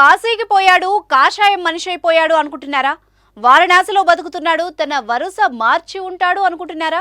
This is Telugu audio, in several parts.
కాశీకి పోయాడు కాషాయం మనిషి అయిపోయాడు అనుకుంటున్నారా? వారణాసిలో బతుకుతున్నాడు తన వరుస మార్చి ఉంటాడు అనుకుంటున్నారా?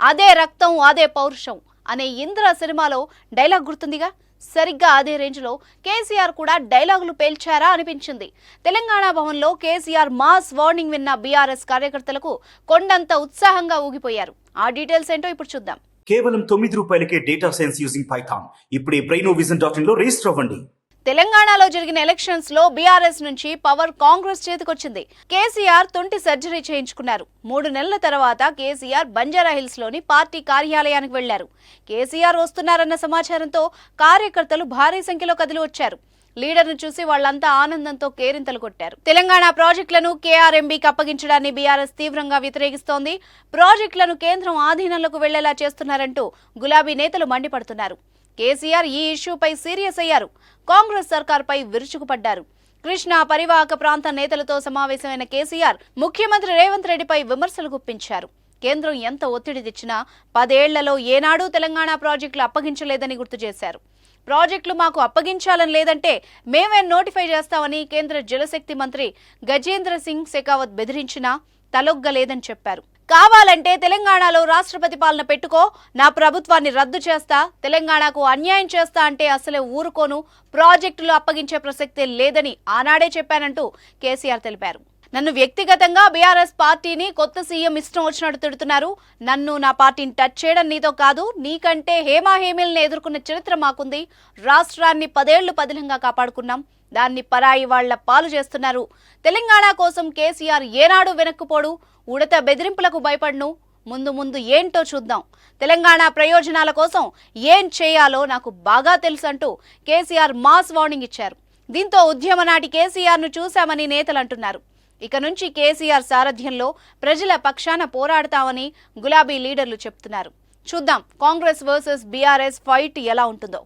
అదే రక్తం అదే పౌరుషం అనే ఇంద్ర సినిమాలో డైలాగ్ గుర్తుందిగా? సరిగ్గా అదే రేంజ్లో కేసీఆర్ కూడా డైలాగులు పేల్చారా అనిపించింది. తెలంగాణ భవన్లో కేసీఆర్ మాస్ వార్నింగ్ విన్న బీఆర్ఎస్ కార్యకర్తలకు కొండంత ఉత్సాహంగా ఊగిపోయారు. ఆ డీటెయిల్స్ ఏంటో ఇప్పుడు చూద్దాం. కేవలం తొమ్మిది రూపాయలకే డేటా సైన్స్ యూజింగ్ పైథాన్. ఇప్పుడే బ్రెయినో విజన్ డాట్ ఇన్లో రిజిస్టర్ అవ్వండి. తెలంగాణలో జరిగిన ఎలక్షన్స్లో బీఆర్ఎస్ నుంచి పవర్ కాంగ్రెస్ చేతికొచ్చింది. కేసీఆర్ తొంటి సర్జరీ చేయించుకున్నారు. మూడు నెలల తర్వాత కేసీఆర్ బంజారా హిల్స్లోని పార్టీ కార్యాలయానికి వెళ్ళారు. కేసీఆర్ వస్తున్నారన్న సమాచారంతో కార్యకర్తలు భారీ సంఖ్యలో కదిలి వచ్చారు. లీడర్ను చూసి వాళ్ళంతా ఆనందంతో కేరింతలు కొట్టారు. తెలంగాణ ప్రాజెక్టులను కేఆర్ఎంబీకి అప్పగించడాన్ని బీఆర్ఎస్ తీవ్రంగా వ్యతిరేకిస్తోంది. ప్రాజెక్టులను కేంద్రం ఆధీనంలోకి వెళ్ళేలా చేస్తున్నారంటూ గులాబీ నేతలు మండిపడుతున్నారు. కేసీఆర్ ఈ ఇష్యూపై సీరియస్ అయ్యారు. కాంగ్రెస్ సర్కార్పై విరుచుకుపడ్డారు. కృష్ణా పరివాహక ప్రాంత నేతలతో సమావేశమైన కేసీఆర్ ముఖ్యమంత్రి రేవంత్ రెడ్డిపై విమర్శలు గుప్పించారు. కేంద్రం ఎంత ఒత్తిడి తెచ్చినా పదేళ్ళలో ఏనాడూ తెలంగాణ ప్రాజెక్టులు అప్పగించలేదని గుర్తు చేశారు. ప్రాజెక్టులు మాకు అప్పగించాలని లేదంటే మేమే నోటిఫై చేస్తామని కేంద్ర జలశక్తి మంత్రి గజేంద్ర సింగ్ షెకావత్ బెదిరించినా తలొగ్గలేదని చెప్పారు. కావాలంటే తెలంగాణలో రాష్ట్రపతి పాలన పెట్టుకో నా ప్రభుత్వాన్ని రద్దు చేస్తా తెలంగాణకు అన్యాయం చేస్తా అంటే అసలే ఊరుకోను ప్రాజెక్టులు అప్పగించే ప్రసక్తే లేదని ఆనాడే చెప్పానంటూ కేసీఆర్ తెలిపారు. నన్ను వ్యక్తిగతంగా బీఆర్ఎస్ పార్టీని కొత్త సీఎం ఇష్టం వచ్చినట్టు తిడుతున్నారు. నన్ను నా పార్టీని టచ్ చేయడం నీతో కాదు. నీకంటే హేమాహేమీలను ఎదుర్కొన్న చరిత్ర మాకుంది. రాష్ట్రాన్ని పదేళ్ళు పదిలంగా కాపాడుకున్నాం. దాన్ని పరాయి వాళ్ళ పాలు చేస్తున్నారు. తెలంగాణ కోసం కేసీఆర్ ఏనాడు వెనక్కుపోడు. ఉడత బెదిరింపులకు భయపడ్ను. ముందు ముందు ఏంటో చూద్దాం. తెలంగాణ ప్రయోజనాల కోసం ఏం చేయాలో నాకు బాగా తెలుసంటూ కేసీఆర్ మాస్ వార్నింగ్ ఇచ్చారు. దీంతో ఉద్యమ నాటి కేసీఆర్ను చూశామని నేతలు అంటున్నారు. ఇక నుంచి కేసీఆర్ సారథ్యంలో ప్రజల పక్షాన పోరాడతామని గులాబీ లీడర్లు చెప్తున్నారు. చూద్దాం కాంగ్రెస్ వర్సెస్ బీఆర్ఎస్ ఫైట్ ఎలా ఉంటుందో.